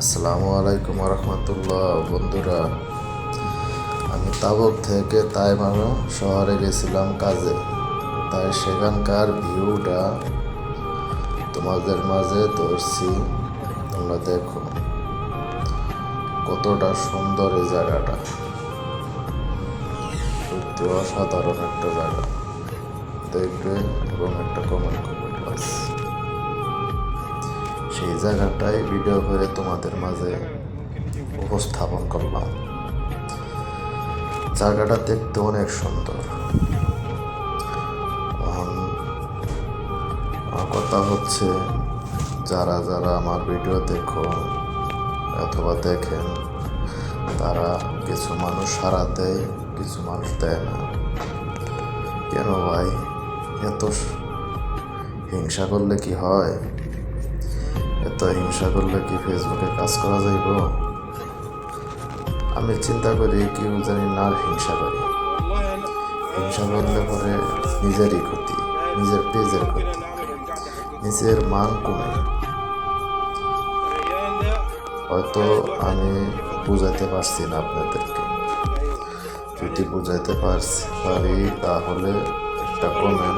আসসালামু আলাইকুম রহমতুল্লাহ বন্ধুরা। আমি তাবক থেকে তাই তাইমারা শহরে গেছিলাম কাজে। তাই সেখানকার ভিউটা তোমাদের মাঝে ধরছি, তোমরা দেখো। কতটা সুন্দর এই জায়গাটা। সত্যি অসাধারণ একটা জায়গা। দেখবে এবং একটা কমেন্ট করবে সেই জায়গাটাই ভিডিও করে তোমাদের মাঝে উপস্থাপন করলাম। জায়গাটা দেখতে অনেক সুন্দর। কথা হচ্ছে, যারা যারা আমার ভিডিও দেখো অথবা দেখেন, তারা কিছু মানুষ সারা দেয়, কিছু মানুষ দেয় না। কেন ভাই? এত হিংসা করলে কি হয়? এত হিংসা করলে কি ফেসবুকে কাজ করা যাইব? আমি চিন্তা করি কেউ জানি না হিংসা করি। হিংসা করলে পরে নিজেরই ক্ষতি, নিজের পেজের ক্ষতি, নিজের মান কমে। হয়তো আমি বুঝাইতে পারছি না আপনাদেরকে। যদি বুঝাইতে পারছি, পারি, তাহলে একটা কমেন্ট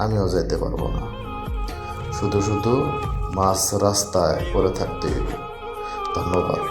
আমিও যেতে পারব না। শুধু শুধু মাছ রাস্তায় পড়ে থাকতে ধন্যবাদ।